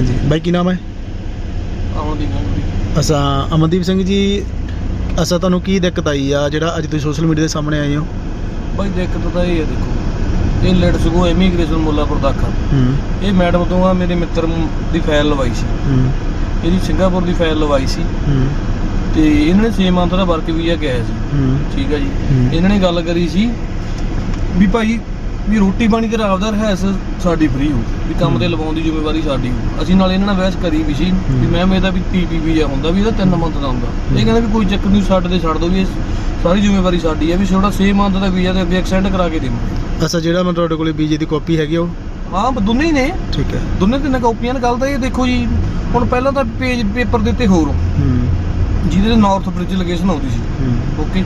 ਹਾਂਜੀ। ਬਾਈ ਕੀ ਨਾਮ ਹੈ? ਅਸਾਂ ਅਮਨਦੀਪ ਸਿੰਘ ਜੀ ਅਸਾਂ ਤੁਹਾਨੂੰ ਕੀ ਦਿੱਕਤ ਆਈ ਆ ਜਿਹੜਾ ਅੱਜ ਤੁਸੀਂ ਸੋਸ਼ਲ ਮੀਡੀਆ ਦੇ ਸਾਹਮਣੇ ਆਏ ਹੋ? ਬਾਈ ਦਿੱਕਤ ਤਾਂ ਇਹ ਹੈ ਦੇਖੋ। ਇਹ ਲੜ ਸਗੋਂ ਇਮੀਗ੍ਰੇਸ਼ਨ ਮੁੱਲਾਪੁਰ ਦਾਖਲ ਹੂੰ। ਇਹ ਮੈਡਮ ਤੋਂ ਆ ਮੇਰੇ ਮਿੱਤਰ ਦੀ ਫਾਈਲ ਲਵਾਈ ਸੀ। ਹੂੰ। ਇਹਦੀ ਸਿੰਗਾਪੁਰ ਦੀ ਫਾਈਲ ਲਵਾਈ ਸੀ। ਹੂੰ। ਤੇ ਇਹਨਾਂ ਨੇ 6 ਮੰਥ ਦਾ ਵਰਕ ਵੀਜ਼ਾ ਕਿਹਾ ਸੀ। ਹੂੰ। ਠੀਕ ਹੈ ਜੀ। ਹੂੰ। ਇਹਨਾਂ ਨੇ ਗੱਲ ਕਰੀ ਸੀ ਵੀ ਭਾਈ ਵੀ ਰੋਟੀ ਪਾਣੀ ਤੇ ਆਪਦਾ ਰਹਿਸ ਸਾਡੀ ਫ੍ਰੀ ਹੋ ਵੀ ਕੰਮ ਤੇ ਲਵਾਉਣ ਦੀ ਜ਼ਿੰਮੇਵਾਰੀ ਸਾਡੀ ਹੋ ਅਸੀਂ ਨਾਲ ਇਹਨਾਂ ਨਾਲ ਬਹਿਸ ਕਰੀ ਵੀ ਸੀ ਵੀ। ਮੈਮ ਇਹਦਾ ਵੀ ਪੀਪੀ ਵੀਜ਼ਾ ਹੁੰਦਾ ਵੀ ਇਹਦਾ 3 ਮੰਥ ਦਾ ਹੁੰਦਾ। ਇਹ ਕਹਿੰਦਾ ਵੀ ਕੋਈ ਚੱਕਰ ਨਹੀਂ ਛੱਡ ਦੇ ਛੱਡ ਦੋ ਵੀ ਇਹ ਸਾਰੀ ਜ਼ਿੰਮੇਵਾਰੀ ਸਾਡੀ ਹੈ ਵੀ ਛੋੜਾ 6 ਮੰਥ ਦਾ ਵੀਜ਼ਾ ਤੇ ਵੀ ਐਕਸਟੈਂਡ ਕਰਾ ਕੇ ਦੇਵਾਂਗੇ। ਅਸਾਂ ਜਿਹੜਾ ਮੈਂ ਤੁਹਾਡੇ ਕੋਲੇ ਬੀਜੇ ਦੀ ਕਾਪੀ ਹੈਗੀ ਆ ਉਹ? ਹਾਂ ਬ- ਦੋਨੇ ਹੀ ਨੇ। ਠੀਕ ਹੈ। ਦੋਨੇ ਤਿੰਨ ਕਾਪੀਆਂ ਨੇ ਗੱਲ ਤਾਂ ਇਹ ਦੇਖੋ ਜੀ ਹੁਣ ਪਹਿਲਾਂ ਤਾਂ ਪੇਜ ਪੇਪਰ ਦਿੱਤੇ ਹੋਰ ਹੂੰ। ਜਿਹਦੇ ਤੇ ਨਾਰਥ ਬ੍ਰਿਜ ਲੋਕੇਸ਼ਨ ਆਉਂਦੀ ਸੀ। ਓਕੇ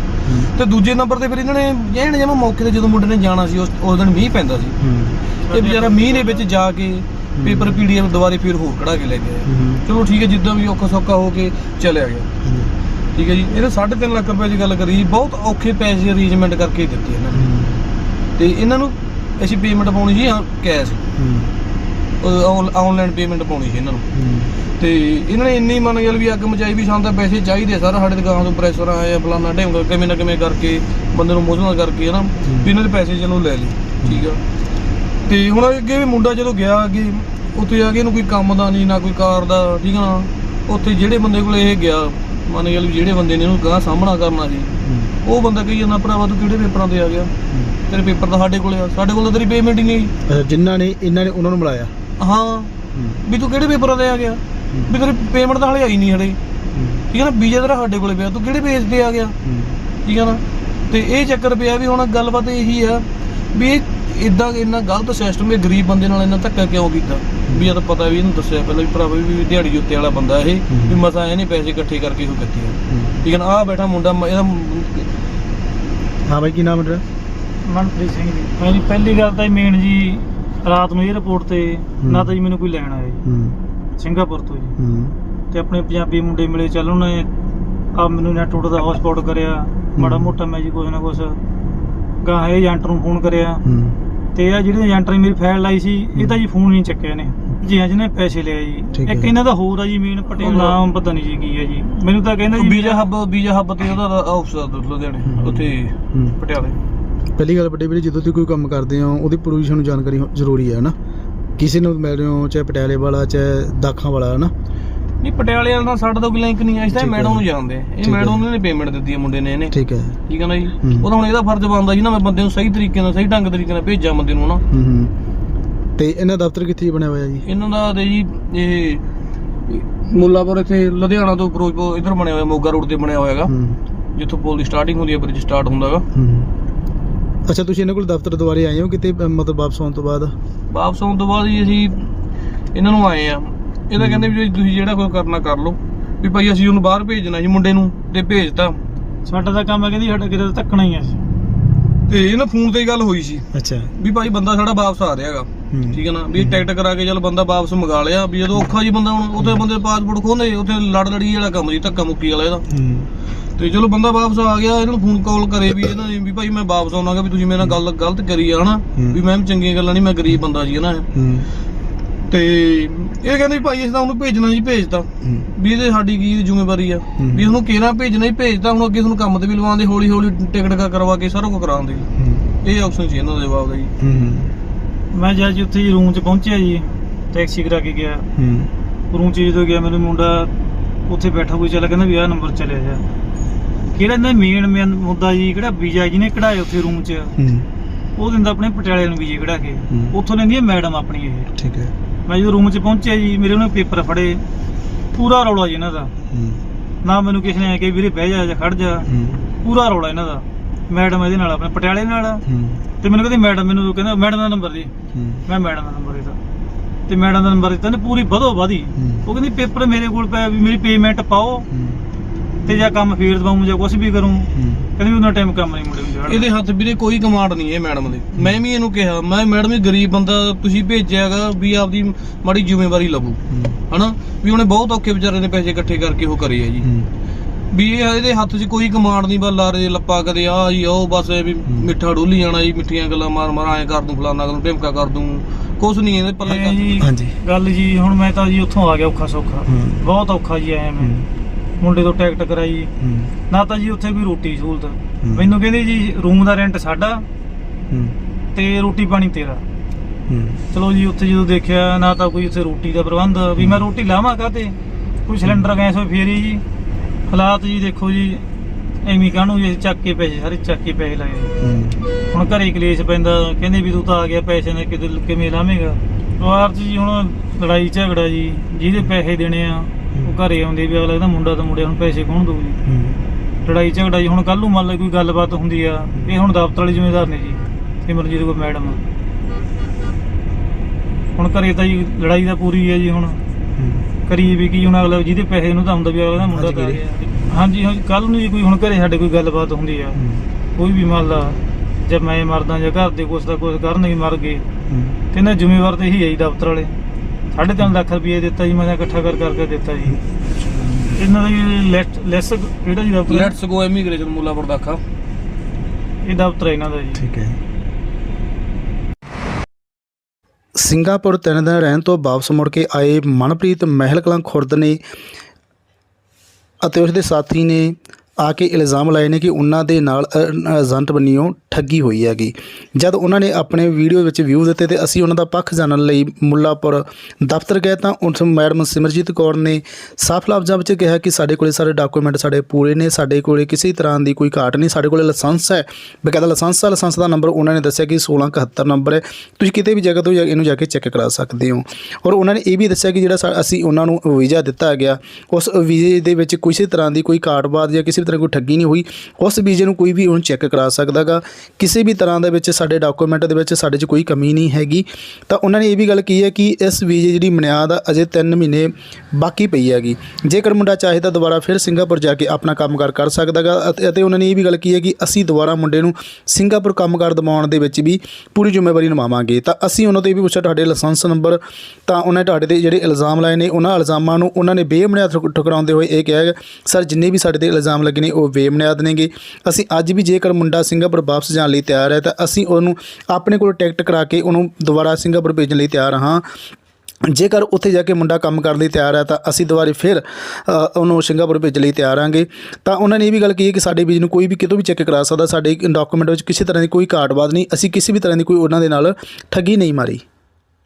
ਤੇ ਦੂਜੇ ਨੰਬਰ ਤੇ ਫਿਰ ਇਹਨਾਂ ਨੇ ਐਨ ਜਮਾ ਮੌਕੇ ਤੇ ਜਦੋਂ ਮੁੰਡੇ ਨੇ ਜਾਣਾ ਸੀ ਉਸ ਉਸ ਦਿਨ ਮੀਂਹ ਪੈਂਦਾ ਸੀ। ਇਹ ਵਿਚਾਰਾ ਮੀਂਹ ਦੇ ਵਿੱਚ ਜਾ ਕੇ ਪੇਪਰ ਪੀਡੀਐਫ ਦੁਬਾਰੇ ਫਿਰ ਹੋਰ ਕਢਾ ਕੇ ਲੈ ਹੂੰ। ਚਲੋ ਠੀਕ ਹੈ ਜਿੱਦਾਂ ਵੀ ਔਖਾ ਸੌਖਾ ਹੋ ਕੇ ਚਲਿਆ ਗਿਆ। ਠੀਕ ਹੈ ਜੀ ਇਹਨੇ 3.5 ਲੱਖ ਰੁਪਏ ਦੀ ਗੱਲ ਕਰੀ। ਬਹੁਤ ਔਖੇ ਪੈਸੇ ਅਰੇਂਜਮੈਂਟ ਕਰਕੇ ਦਿੱਤੇ ਇਹਨਾਂ ਨੇ। ਤੇ ਇਹਨਾਂ ਨੂੰ ਅਸੀਂ ਪੇਮੈਂਟ ਪਾਉਣੀ ਸੀ ਕੈਸ਼ ਆਨਲਾਈਨ ਪੇਮੈਂਟ ਪਾਉਣੀ ਸੀ ਇਹਨਾਂ ਨੂੰ। ਤੇ ਇਹਨਾਂ ਨੇ ਇੰਨੀ ਮੰਨ ਗੱਲ ਵੀ ਅੱਗ ਮਚਾਈ ਵੀ ਸਾਨੂੰ ਤਾਂ ਪੈਸੇ ਚਾਹੀਦੇ ਸਰ ਸਾਡੇ ਦੁਕਾਨ ਤੋਂ ਪ੍ਰੈਸ਼ਰ ਆਇਆ ਫਲਾਣਾ ਢੇਂਗਾ ਕਿਵੇਂ ਨਾ ਕਿਵੇਂ ਕਰਕੇ ਬੰਦੇ ਨੂੰ ਮੋਝਣਾ ਕਰਕੇ ਹਨਾ ਵੀ ਇਹਨਾਂ ਦੇ ਪੈਸੇ ਚਲੋ ਲੈ ਲਈ ਠੀਕ ਆ। ਤੇ ਹੁਣ ਅੱਗੇ ਵੀ ਮੁੰਡਾ ਜਦੋਂ ਗਿਆ ਅੱਗੇ ਉੱਥੇ ਜਾ ਕੇ ਇਹਨੂੰ ਕੋਈ ਕੰਮ ਦਾ ਨਹੀਂ ਨਾ ਕੋਈ ਕਾਰ ਦਾ ਠੀਕ ਆ ਉੱਥੇ ਜਿਹੜੇ ਬੰਦੇ ਕੋਲ ਇਹ ਗਿਆ ਮੰਨ ਗੱਲ ਵੀ ਜਿਹੜੇ ਬੰਦੇ ਨੇ ਇਹਨੂੰ ਗਾਹ ਸਾਹਮਣਾ ਕਰਨਾ ਸੀ ਉਹ ਬੰਦਾ ਕਹੀ ਜਾਂਦਾ ਭਰਾਵਾ ਤੂੰ ਕਿਹੜੇ ਪੇਪਰਾਂ ਤੇ ਆ ਗਿਆ? ਤੇਰੇ ਪੇਪਰ ਤਾਂ ਸਾਡੇ ਕੋਲੇ ਆ ਸਾਡੇ ਕੋਲ ਤਾਂ ਤੇਰੀ ਪੇਮੈਂਟ ਹੀ ਨਹੀਂ ਜਿਨ੍ਹਾਂ ਨੇ ਇਹਨਾਂ ਨੇ ਉਹਨਾਂ ਨੂੰ ਮਿਲਾਇਆ ਹਾਂ। ਵੀ ਤੂੰ ਕਿਹੜੇ ਪੇਪਰਾਂ ਤੇ ਆ ਗਿਆ? ਵੀ ਤੇਰੀ ਪੇਮੈਂਟ ਤਾਂ ਹਲੇ ਆਈ ਨਹੀਂ ਹਲੇ। ਠੀਕ ਹੈ ਨਾ? ਵੀਜ਼ਾ ਤੇਰਾ ਸਾਡੇ ਕੋਲੇ ਪਿਆ। ਤੂੰ ਕਿਹੜੇ ਬੇਸ ਤੇ ਆ ਗਿਆ? ਠੀਕ ਹੈ ਨਾ? ਤੇ ਇਹ ਚੱਕਰ ਪਿਆ ਵੀ ਹੁਣ ਗੱਲਬਾਤ ਇਹੀ ਆ ਵੀ ਇਹ ਇਦਾਂ ਇੰਨਾ ਗਲਤ ਸਿਸਟਮ ਇਹ ਗਰੀਬ ਬੰਦੇ ਨਾਲ ਇੰਨਾ ਧੱਕਾ ਕਿਉਂ ਕੀਤਾ? ਵੀ ਇਹ ਤਾਂ ਪਤਾ ਵੀ ਇਹਨੂੰ ਦੱਸਿਆ ਪਹਿਲਾਂ ਵੀ ਭਰਾਵਾ ਵੀ ਦਿਹਾੜੀ ਉੱਤੇ ਵਾਲਾ ਬੰਦਾ ਇਹ। ਵੀ ਮਸਾ ਇਹਨੇ ਪੈਸੇ ਇਕੱਠੇ ਕਰਕੇ ਉਹ ਕੀਤੀ ਆ। ਠੀਕ ਹੈ ਨਾ? ਆ ਬੈਠਾ ਮੁੰਡਾ ਇਹਦਾ ਹਾਂ ਬਾਈ ਕੀ ਨਾਮ ਹੈ ਤੇਰਾ? ਮਨਪ੍ਰੀਤ ਸਿੰਘ ਜੀ। ਮੇਰੀ ਪਹਿਲੀ ਗੱਲ ਤਾਂ ਮੇਨ ਜੀ ਰਾਤ ਨੂੰ 에어ਪੋਰਟ ਤੇ ਨਾ ਤਾਂ ਜੀ ਮੈਨੂੰ ਕੋਈ ਲੈਣ ਆਇਆ ਜੀ ਹੂੰ। ਸਿੰਗਾਪੁਰ ਤੋਂ ਜੀ। ਹੂੰ। ਤੇ ਆਪਣੇ ਪੰਜਾਬੀ ਮੁੰਡੇ ਮਿਲੇ ਚੱਲ ਉਹਨੇ ਆ ਮੈਨੂੰ ਨੈਟ ਉੱਡ ਦਾ ਹੌਟਸਪੌਟ ਕਰਿਆ। ਮਾੜਾ ਮੋਟਾ ਮੈਂ ਜੀ ਕੁਛ ਨਾ ਕੁਛ ਗਾਹ ਏਜੰਟ ਨੂੰ ਫੋਨ ਕਰਿਆ। ਹੂੰ। ਤੇ ਆ ਜਿਹੜੇ ਏਜੰਟ ਨੇ ਮੇਰੀ ਫਾਈਲ ਲਾਈ ਸੀ ਇਹ ਤਾਂ ਜੀ ਫੋਨ ਨਹੀਂ ਚੱਕਿਆ ਨੇ ਜੀ ਹਾਂ ਜਿਹਨੇ ਪੈਸੇ ਲਿਆ ਜੀ। ਠੀਕ ਇੱਕ। ਇਹਨਾਂ ਦਾ ਹੋਰ ਆ ਜੀ ਮੇਨ ਪਟੇਲ ਨਾਮ ਪਤਾ ਨਹੀਂ ਜੀ ਕੀ ਹੈ ਜੀ। ਮੈਨੂੰ ਤਾਂ ਕਹਿੰਦਾ ਜੀ ਵੀਜ਼ਾ ਹੱਬ ਵੀਜ਼ਾ ਹੱਬ ਤੇ ਉਹਦਾ ਆਫਿਸ ਆ ਲੁਧਿਆਣੇ ਹੂੰ। ਉੱਥੇ ਹੂੰ। ਪਟਿਆਲੇ। ਪਹਿਲੀ ਗੱਲ ਵੱਡੇ ਵੀਰੇ ਜਦੋਂ ਤੁਸੀਂ ਕੋਈ ਕੰਮ ਕਰਦੇ ਹੋ ਉਹਦੀ ਪੂਰੀ ਨੂੰ ਜਾਣਕਾਰੀ ਹੋ- ਜ਼ਰੂਰੀ ਹੈ ਨਾ। ਕਿਸੇ ਨੂੰ ਮਿਲ ਰਹੇ ਹੋ ਚਾਹੇ ਪਟਿਆਲੇ ਵਾਲਾ ਚਾਹੇ ਦਾਖਾਂ ਵਾਲਾ ਹੈ ਨਾ। ਨਹੀਂ ਪਟਿਆਲੇ ਵਾਲਾ ਸਾਡਾ ਤਾਂ ਕੋਈ ਲਿੰਕ ਨਹੀਂ ਆ ਇਸ ਤਾਂ ਹੈ। ਮੈਡਮ ਨੂੰ ਜਾਣਦੇ ਇਹ ਹੈ। ਮੈਡਮ ਨੇ ਪੇਮੈਂਟ ਦਿੱਤੀ ਹੈ ਮੁੰਡੇ ਨੇ ਇਹਨੇ। ਠੀਕ ਹੈ। ਠੀਕ ਹੈ ਨਾ ਜੀ? ਹੂੰ। ਉਹਦਾ ਹੁਣ ਇਹਦਾ ਫਰਜ਼ ਬਣਦਾ ਸੀ ਨਾ ਮੈਂ ਬੰਦੇ ਨੂੰ ਸਹੀ ਤਰੀਕੇ ਨਾਲ ਸਹੀ ਢੰਗ ਤਰੀਕੇ ਨਾਲ ਭੇਜਾਂ ਬੰਦੇ ਨੂੰ ਨਾ। ਹੂੰ ਹੂੰ। ਤੇ ਇਹਨਾਂ ਦਾ ਦਫ਼ਤਰ ਕਿੱਥੇ ਬਣਿਆ ਹੋਇਆ ਜੀ? ਇਹਨਾਂ ਦਾ ਤੇ ਜੀ ਇਹ ਮੁੱਲਾਪੁਰ ਇੱਥੇ ਲੁਧਿਆਣਾ ਤੋਂ ਫਿਰੋਜ਼ਪੁਰ ਇਧਰ ਬਣਿਆ ਹੋਇਆ ਮੋਗਾ ਰੋਡ ਤੇ ਬਣਿਆ ਹੋਇਆ ਹੈਗਾ। ਹੂੰ। ਜਿੱਥੋਂ ਪੁਲ ਦੀ ਸਟਾਰਟਿੰਗ ਹੁੰਦੀ ਹੈ ਬ੍ਰਿਜ ਸਟਾਰਟ ਹੁੰਦਾ ਹੈਗਾ। ਹੂੰ। ਅੱਛਾ ਤੁਸੀਂ ਇਹਨਾਂ ਕੋਲ ਦਫ਼ਤਰ ਦੁਬਾਰੇ ਆਏ ਹੋ ਕਿਤੇ ਅ, ਮਤਲਬ ਵਾਪਸ ਆਉਣ ਤੋਂ ਬਾਅਦ? ਵਾਪਸ ਆਉਣ ਤੋਂ ਬਾਅਦ ਜੀ ਅਸੀਂ ਇਹਨਾਂ ਨੂੰ ਆਏ ਆ। ਇਹਦਾ ਕਹਿੰਦੇ ਵੀ ਤੁਸੀਂ ਜਿਹੜਾ ਕੋਈ ਕਰਨਾ ਕਰ ਲਓ। ਵੀ ਭਾਈ ਅਸੀਂ ਉਹਨੂੰ ਬਾਹਰ ਭੇਜਣਾ ਸੀ ਮੁੰਡੇ ਨੂੰ ਤੇ ਭੇਜਤਾ। ਸਾਡਾ ਤਾਂ ਕੰਮ ਹੈ ਕਹਿੰਦੀ ਸਾਡਾ ਕਿਤੇ ਧੱਕਣਾ ਹੀ ਆ ਸੀ ਤੇ ਇਹਨਾਂ ਫੋਨ ਤੇ ਹੀ ਗੱਲ ਹੋਈ ਸੀ। ਅੱਛਾ। ਵੀ ਭਾਈ ਬੰਦਾ ਸਾਡਾ ਵਾਪਸ ਆ ਰਿਹਾ ਹੈਗਾ। ਹੂੰ। ਠੀਕ ਹੈ ਨਾ? ਵੀ ਟਿਕਟ ਕਰਾ ਕੇ ਚੱਲ ਬੰਦਾ ਵਾਪਸ ਮੰਗਾ ਲਿਆ। ਵੀ ਜਦੋਂ ਔਖਾ ਜੀ ਬੰਦਾ ਹੁਣ ਉੱਥੇ ਬੰਦੇ ਪਾਸਪੋਰਟ ਖੋਹਦੇ ਉੱਥੇ ਲੜ ਲੜੀ ਵਾਲਾ ਕੰਮ ਜੀ ਧੱਕਾ ਮੁੱਕੀ ਵਾਲਾ ਇਹਦਾ। ਹੂੰ। ਤੇ ਚਲੋ ਬੰਦਾ ਵਾਪਸ ਆ ਗਿਆ ਇਹਨਾਂ ਨੂੰ ਫੋਨ ਕਾਲ ਕਰੇ ਵੀ ਇਹਨਾਂ ਨੇ ਵੀ ਭਾਈ ਮੈਂ ਵਾਪਸ ਆਉਣਾਗਾ ਵੀ ਤੁਸੀਂ ਮੇਰੇ ਨਾਲ ਗੱਲ ਗਲਤ ਕਰੀ ਆ ਹਨਾ। ਵੀ ਮੈਂ ਚੰਗੀਆਂ ਗੱਲਾਂ ਨਹੀਂ ਮੈਂ ਗਰੀਬ ਬੰਦਾ ਜੀ ਹਨਾ? ਤੇ ਇਹ ਕਹਿੰਦੇ ਵੀ ਭਾਈ ਇਸ ਦਾ ਉਹਨੂੰ ਭੇਜਣਾ ਜੀ ਭੇਜਤਾ ਵੀ ਇਹਦੇ ਸਾਡੀ ਕੀ ਜ਼ਿੰਮੇਵਾਰੀ ਆ। ਵੀ ਉਹਨੂੰ ਕਿਹੜਾ ਭੇਜਣਾ ਹੀ ਭੇਜਤਾ ਹੁਣ ਅੱਗੇ ਤੁਹਾਨੂੰ ਕੰਮ ਤੇ ਵੀ ਲਵਾਉਂਦੇ ਹੌਲੀ ਹੌਲੀ ਟਿਕਟ ਕਾ ਕਰਵਾ ਕੇ ਸਾਰਾ ਕੁਝ ਕਰਾਉਂਦੇ। ਇਹ ਆਪਸ਼ਨ ਸੀ ਇਹਨਾਂ ਦਾ ਜਵਾਬ ਦਾ ਜੀ। ਮੈਂ ਜਦ ਜੀ ਉੱਥੇ ਰੂਮ 'ਚ ਪਹੁੰਚਿਆ ਜੀ ਟੈਕਸੀ ਕਰਾ ਕੇ ਗਿਆ। ਹੂੰ। ਰੂਮ 'ਚ ਜਦੋਂ ਗਿਆ ਮੈਨੂੰ ਮੁੰਡਾ ਉੱਥੇ ਬੈਠਾ ਕੋਈ ਚੱਲ ਕਹਿੰਦਾ ਵੀ ਆਹ ਨੰਬਰ ਚਲਿਆ ਜਾ ਕਿਹੜਾ ਇਹਦਾ ਮੇਨ ਮੁੱਦਾ ਜੀ ਕਿਹੜਾ ਵੀਜ਼ਾ ਜਿਹਨੇ ਕਢਾਇਆ ਉੱਥੇ ਰੂਮ 'ਚ? ਹੂੰ। ਉਹ ਦਿੰਦਾ ਆਪਣੇ ਪਟਿਆਲੇ ਨੂੰ ਵੀਜ਼ੇ ਕਢਾ ਕੇ। ਹੂੰ। ਉੱਥੋਂ ਲੈਂਦੀ ਹੈ ਮੈਡਮ ਆਪਣੀ ਇਹ। ਠੀਕ ਹੈ। ਮੈਂ ਜਦੋਂ ਰੂਮ 'ਚ ਪਹੁੰਚਿਆ ਜੀ ਮੇਰੇ ਉਹਨੇ ਪੇਪਰ ਫੜੇ। ਪੂਰਾ ਰੌਲਾ ਜੀ ਇਹਨਾਂ ਦਾ। ਹੂੰ। ਨਾ ਮੈਨੂੰ ਕਿਸੇ ਨੇ ਆ ਕੇ ਵੀਰੇ ਬਹਿ ਜਾ ਜਾਂ ਖੜ ਜਾ। ਹੂੰ। ਪੂਰਾ ਰੌਲਾ ਇਹਨਾਂ ਦਾ। ਮੈਡਮ ਇਹਦੇ ਨਾਲ ਆਪਣੇ ਪਟਿਆਲੇ ਨਾਲ। ਹੂੰ। ਤੇ ਮੈਨੂੰ ਕਹਿੰਦੀ ਮੈਡਮ ਮੈਨੂੰ ਕਹਿੰਦਾ ਮੈਡਮ ਦਾ ਨੰਬਰ ਦੇ। ਹੂੰ। ਮੈਂ ਮੈਡਮ ਦਾ ਨੰਬਰ ਦਿੱਤਾ ਤੇ। ਮੈਡਮ ਦਾ ਨੰਬਰ ਦਿੱਤਾ ਨੇ ਪੂਰੀ ਵਧੋ ਵਧੀ। ਹੂੰ। ਉਹ ਕਹਿੰਦੀ ਪੇਪਰ ਮੇਰੇ ਕੋਲ ਪਿਆ ਵੀ ਮੇਰੀ ਪੇਮੈਂਟ ਪਾਓ। ਹੂੰ। ਤੇ ਜਾਂ ਕੰਮ ਫੇਰ ਦਵਾਉਂ ਜਾਂ ਕੁਝ ਵੀ ਕਰੂੰ ਹੂੰ। ਕਹਿੰਦੀ ਉਹਨਾਂ ਟਾਈਮ ਕੰਮ ਨਹੀਂ ਮੁੰਡੇ ਨੂੰ ਜਾਣਾ ਇਹਦੇ ਹੱਥ ਵੀਰੇ ਕੋਈ ਕਮਾਂਡ ਨਹੀਂ ਇਹ ਮੈਡਮ ਦੇ। ਮੈਂ ਵੀ ਇਹਨੂੰ ਕਿਹਾ ਮੈਂ ਮੈਡਮ ਇਹ ਗਰੀਬ ਬੰਦਾ ਤੁਸੀਂ ਭੇਜਿਆਗਾ ਵੀ ਆਪਦੀ ਮਾੜੀ ਜ਼ਿੰਮੇਵਾਰੀ ਲਵੋ। ਹਨਾ? ਵੀ ਉਹਨੇ ਬਹੁਤ ਔਖੇ ਵਿਚਾਰੇ ਨੇ ਪੈਸੇ ਇਕੱਠੇ ਕਰਕੇ ਉਹ ਕਰੇ ਆ ਜੀ। ਹੂੰ। ਵੀ ਇਹ ਇਹਦੇ ਹੱਥ 'ਚ ਕੋਈ ਕਮਾਂਡ ਨਹੀਂ ਬਸ ਲਾਰੇ ਲੱਪਾ ਕਦੇ ਆ ਜੀ ਉਹ ਬਸ ਇਹ ਵੀ ਹੂੰ। ਮਿੱਠਾ ਡੋਲੀ ਜਾਣਾ ਜੀ ਮਿੱਠੀਆਂ ਗੱਲਾਂ ਮਾਰ ਮਾਰ ਐਂ ਕਰ ਦੂੰ ਫਲਾਨਾ ਕਰ ਦੂੰ ਢਿਮਕਾ ਕਰ ਦੂੰ। ਕੁਛ ਨਹੀਂ ਇਹਦੇ ਪੱਲੇ ਜੀ ਹਾਂਜੀ। ਗੱਲ ਜੀ ਹੁਣ ਮੈਂ ਤਾਂ ਜੀ ਉੱਥੋਂ ਆ ਗਿਆ ਔਖਾ ਸੌਖਾ। ਹੂੰ। ਬਹੁਤ ਔਖਾ ਜੀ ਆਇਆ ਮੈਂ। ਮੁੰਡੇ ਤੋਂ ਟਿਕਟ ਕਰਾਈ। ਹੂੰ। ਨਾ ਤਾਂ ਜੀ ਉੱਥੇ ਕੋਈ ਰੋਟੀ ਸਹੂਲਤ। ਹੂੰ। ਮੈਨੂੰ ਕਹਿੰਦੇ ਜੀ ਰੂਮ ਦਾ ਰੈਂਟ ਸਾਡਾ ਹੂੰ। ਤੇ ਰੋਟੀ ਪਾਣੀ ਤੇਰਾ। ਹੂੰ। ਚਲੋ ਜੀ ਉੱਥੇ ਜਦੋਂ ਦੇਖਿਆ ਨਾ ਤਾਂ ਕੋਈ ਉੱਥੇ ਰੋਟੀ ਦਾ ਪ੍ਰਬੰਧ ਵੀ ਮੈਂ ਰੋਟੀ ਲਾਵਾਂ ਕਾਤੇ ਕੋਈ ਸਿਲੰਡਰ ਗੈਸ ਹੋਈ ਫੇਰੀ ਜੀ। ਹਾਲਾਤ ਜੀ ਦੇਖੋ ਜੀ ਐਵੇਂ ਕਾਹਨੂੰ ਜੀ ਚੱਕ ਕੇ ਪੈਸੇ ਸਾਰੇ ਚੱਕ ਕੇ ਪੈਸੇ ਲਾਏ। ਹੂੰ। ਹੁਣ ਘਰੇ ਕਲੇਸ਼ ਪੈਂਦਾ ਕਹਿੰਦੇ ਵੀ ਤੂੰ ਤਾਂ ਆ ਗਿਆ ਪੈਸੇ ਨੇ ਕਿਤੇ ਕਿਵੇਂ ਲਾਵੇਂਗਾ? ਪਰਿਵਾਰ 'ਚ ਜੀ ਹੁਣ ਲੜਾਈ ਝਗੜਾ ਜੀ ਜਿਹਦੇ ਪੈਸੇ ਦੇਣੇ ਆ ਉਹ ਘਰੇ ਆਉਂਦੇ ਵੀ ਅਗਲਾ ਕਹਿੰਦਾ ਮੁੰਡਾ ਤਾਂ ਮੁੰਡੇ ਹੁਣ ਪੈਸੇ ਕੌਣ ਦਊ ਜੀ? ਹੂੰ। ਲੜਾਈ ਝਗੜਾ ਜੀ ਹੁਣ ਕੱਲ ਨੂੰ ਮੰਨ ਲਓ ਕੋਈ ਗੱਲਬਾਤ ਹੁੰਦੀ ਆ ਇਹ ਹੁਣ ਦਫ਼ਤਰ ਵਾਲੇ ਜ਼ਿੰਮੇਦਾਰ ਨੇ ਜੀ ਸਿਮਰਨਜੀਤ ਕੋ ਮੈਡਮ। ਹੁਣ ਘਰੇ ਤਾਂ ਜੀ ਲੜਾਈ ਦਾ ਪੂਰੀ ਹੈ ਜੀ ਹੁਣ। ਕਰੀਏ ਵੀ ਕੀ ਹੁਣ ਅਗਲਾ ਜਿਹਦੇ ਪੈਸੇ ਨੂੰ ਤਾਂ ਹੁੰਦਾ ਵੀ ਅਗਲਾ ਦਾ ਮੁੰਡਾ ਤਾਂ ਆ। ਗਿਆ ਹਾਂਜੀ ਹਾਂਜੀ ਕੱਲ ਨੂੰ ਜੀ ਕੋਈ ਹੁਣ ਘਰੇ ਸਾਡੇ ਕੋਈ ਗੱਲਬਾਤ ਹੁੰਦੀ ਆ। ਕੋਈ ਵੀ ਮੰਨ ਲਾ ਜੇ ਮੈਂ ਮਰਦਾ ਜਾਂ ਘਰ ਦੇ ਕੁਛ ਦਾ ਕੁਛ ਕਰਨ ਹੀ ਮਰ ਗਏ ਤੇ ਇਹਨਾਂ ਜ਼ਿੰਮੇਵਾਰ ਤੇ ਇਹੀ ਹੈ ਜੀ ਦਫ਼ਤਰ ਵਾਲੇ। ਸਾਢੇ ਤਿੰਨ ਲੱਖ ਰੁਪਏ ਦਿੱਤਾ ਜੀ ਮੈਂ ਇਕੱਠਾ ਕਰ ਕਰਕੇ ਦਿੱਤਾ ਜੀ। ਇਹਨਾਂ ਦਾ ਜੀ ਲੈਸ ਕਿਹੜਾ ਜੀ ਦਫ਼ਤਰ? Let's go immigration Mullanpur Dakha ਇਹ ਦਫ਼ਤਰ ਹੈ ਇਹਨਾਂ ਦਾ ਜੀ। ਠੀਕ ਹੈ। ਸਿੰਗਾਪੁਰ ਤਿੰਨ ਦਿਨ ਰਹਿਣ ਤੋਂ ਵਾਪਸ ਮੁੜ ਕੇ ਆਏ ਮਨਪ੍ਰੀਤ ਮਹਿਲ ਕਲਾਂ ਖੁਰਦ ਨੇ ਅਤੇ ਉਸ ਦੇ ਸਾਥੀ ਨੇ ਆ ਕੇ ਇਲਜ਼ਾਮ ਲਾਏ ਨੇ ਕਿ ਉਹਨਾਂ ਦੇ ਨਾਲ ਅ- ਏਜੰਟ ਬੰਨਿਓ ਠੱਗੀ ਹੋਈ ਹੈਗੀ। ਜਦ ਉਹਨਾਂ ਨੇ ਆਪਣੇ ਵੀਡੀਓ ਵਿੱਚ ਵਿਊ ਦਿੱਤੇ ਤੇ ਅਸੀਂ ਉਹਨਾਂ ਦਾ ਪੱਖ ਜਾਣਨ ਲਈ ਮੁੱਲਾਪੁਰ ਦਫ਼ਤਰ ਗਏ ਤਾਂ ਉਸ ਮੈਡਮ ਸਿਮਰਜੀਤ ਕੌਰ ਨੇ ਸਾਫ਼ ਲਫ਼ਜ਼ਾਂ ਵਿੱਚ ਕਿਹਾ ਕਿ ਸਾਡੇ ਕੋਲੇ ਸਾਰੇ ਡਾਕੂਮੈਂਟ ਸਾਡੇ ਪੂਰੇ ਨੇ, ਸਾਡੇ ਕੋਲੇ ਕਿਸੇ ਤਰ੍ਹਾਂ ਦੀ ਕੋਈ ਘਾਟ ਨਹੀਂ, ਸਾਡੇ ਕੋਲੇ ਲਾਇਸੈਂਸ ਹੈ। ਬਕਾਇਦਾ ਲਾਇਸੈਂਸ ਹੈ ਲਾਇਸੈਂਸ ਦਾ ਨੰਬਰ ਉਹਨਾਂ ਨੇ ਦੱਸਿਆ ਕਿ 1671 ਨੰਬਰ ਹੈ। ਤੁਸੀਂ ਕਿਤੇ ਵੀ ਜਗ੍ਹਾ ਤੋਂ ਜਾ- ਇਹਨੂੰ ਜਾ ਕੇ ਚੈੱਕ ਕਰਾ ਸਕਦੇ ਹੋ। ਔਰ ਉਹਨਾਂ ਨੇ ਇਹ ਵੀ ਦੱਸਿਆ ਕਿ ਜਿਹੜਾ ਸਾ- ਅਸੀਂ ਉਹਨਾਂ ਨੂੰ ਵੀਜ਼ਾ ਦਿੱਤਾ ਗਿਆ, ਉਸ ਵੀਜ਼ੇ ਦੇ ਵਿੱਚ ਕਿਸੇ ਤਰ੍ਹਾਂ ਦੀ ਕੋਈ ਕਾਰਡਬਾਦ ਜਾਂ ਕਿਸੇ ਵੀ ਤਰ੍ਹਾਂ ਕੋਈ ਠੱਗੀ ਨਹੀਂ ਹੋਈ, ਉਸ ਵੀਜ਼ੇ ਨੂੰ ਕੋਈ ਵੀ ਉਹਨੂੰ ਚੈੱਕ ਕਰਾ ਸਕਦਾਗਾ। ਕਿਸੇ ਵੀ ਤਰ੍ਹਾਂ ਦੇ ਵਿੱਚ ਸਾਡੇ ਡਾਕੂਮੈਂਟ ਦੇ ਵਿੱਚ ਸਾਡੇ 'ਚ ਕੋਈ ਕਮੀ ਨਹੀਂ ਹੈਗੀ। ਤਾਂ ਉਹਨਾਂ ਨੇ ਇਹ ਵੀ ਗੱਲ ਕੀ ਹੈ ਕਿ ਇਸ ਵੀਜ਼ੇ ਜਿਹੜੀ ਮਿਆਦ ਆ ਅਜੇ 3 ਮਹੀਨੇ ਬਾਕੀ ਪਈ ਹੈਗੀ। ਜੇਕਰ ਮੁੰਡਾ ਚਾਹੇ ਤਾਂ ਦੁਬਾਰਾ ਫਿਰ ਸਿੰਗਾਪੁਰ ਜਾ ਕੇ ਆਪਣਾ ਕੰਮਕਾਰ ਕਰ ਸਕਦਾਗਾ ਅਤੇ ਅਤੇ ਉਹਨਾਂ ਨੇ ਇਹ ਵੀ ਗੱਲ ਕੀ ਹੈ ਕਿ ਅਸੀਂ ਦੁਬਾਰਾ ਮੁੰਡੇ ਨੂੰ ਸਿੰਗਾਪੁਰ ਕੰਮਕਾਰ ਦਿਵਾਉਣ ਦੇ ਵਿੱਚ ਵੀ ਪੂਰੀ ਜ਼ਿੰਮੇਵਾਰੀ ਨਿਭਾਵਾਂਗੇ। ਤਾਂ ਅਸੀਂ ਉਹਨਾਂ ਤੋਂ ਇਹ ਵੀ ਪੁੱਛਿਆ, ਤੁਹਾਡੇ ਲਾਇਸੈਂਸ ਨੰਬਰ ਤਾਂ ਉਹਨਾਂ ਨੇ ਤੁਹਾਡੇ ਤੇ ਜਿਹੜੇ ਇਲਜ਼ਾਮ ਲਾਏ ਨੇ, ਉਹਨਾਂ ਇਲਜ਼ਾਮਾਂ ਨੂੰ ਉਹਨਾਂ ਨੇ ਬੇਬੁਨਿਆਦ ਠੁਕ- ਠੁਕਰਾਉਂਦੇ ਹੋਏ ਇਹ ਕਿਹਾ ਸਰ, ਜਿੰਨੇ ਵੀ ਸਾਡੇ ਤੇ ਇਲਜ਼ਾਮ ਲੱਗੇ ਨੇ, ਉਹ ਬੇਬੁਨਿਆਦ ਨੇਗੇ। ਅਸੀਂ ਅੱਜ ਵੀ ਜੇਕਰ ਮੁੰਡਾ ਸਿੰਗਾਪੁਰ ਵਾਪਸ ਜਾਣ ਲਈ ਤਿਆਰ ਹੈ, ਤਾਂ ਅਸੀਂ ਉਹਨੂੰ ਆਪਣੇ ਕੋਲ ਟਿਕਟ ਕਰਾ ਕੇ ਉਹਨੂੰ ਦੁਬਾਰਾ ਸਿੰਗਾਪੁਰ ਭੇਜਣ ਲਈ ਤਿਆਰ ਹਾਂ। ਜੇਕਰ ਉੱਥੇ ਜਾ ਕੇ ਮੁੰਡਾ ਕੰਮ ਕਰਨ ਲਈ ਤਿਆਰ ਹੈ, ਤਾਂ ਅਸੀਂ ਦੁਬਾਰੇ ਫਿਰ ਉਹਨੂੰ ਸਿੰਗਾਪੁਰ ਭੇਜਣ ਲਈ ਤਿਆਰ ਆਂਗੇ ਤਾਂ ਉਹਨਾਂ ਨੇ ਇਹ ਵੀ ਗੱਲ ਕਹੀ ਹੈ ਕਿ ਸਾਡੇ ਵੀਜ਼ ਨੂੰ ਕੋਈ ਵੀ ਕਿਤੋਂ ਵੀ ਚੈੱਕ ਕਰਾ ਸਕਦਾ, ਸਾਡੇ ਡਾਕੂਮੈਂਟ ਵਿੱਚ ਕਿਸੇ ਤਰ੍ਹਾਂ ਦੀ ਕੋਈ ਕਾਰਡਬਾਦ ਨਹੀਂ, ਅਸੀਂ ਕਿਸੇ ਵੀ ਤਰ੍ਹਾਂ ਦੀ ਕੋਈ ਉਹਨਾਂ ਦੇ ਨਾਲ ਠੱਗੀ ਨਹੀਂ ਮਾਰੀ।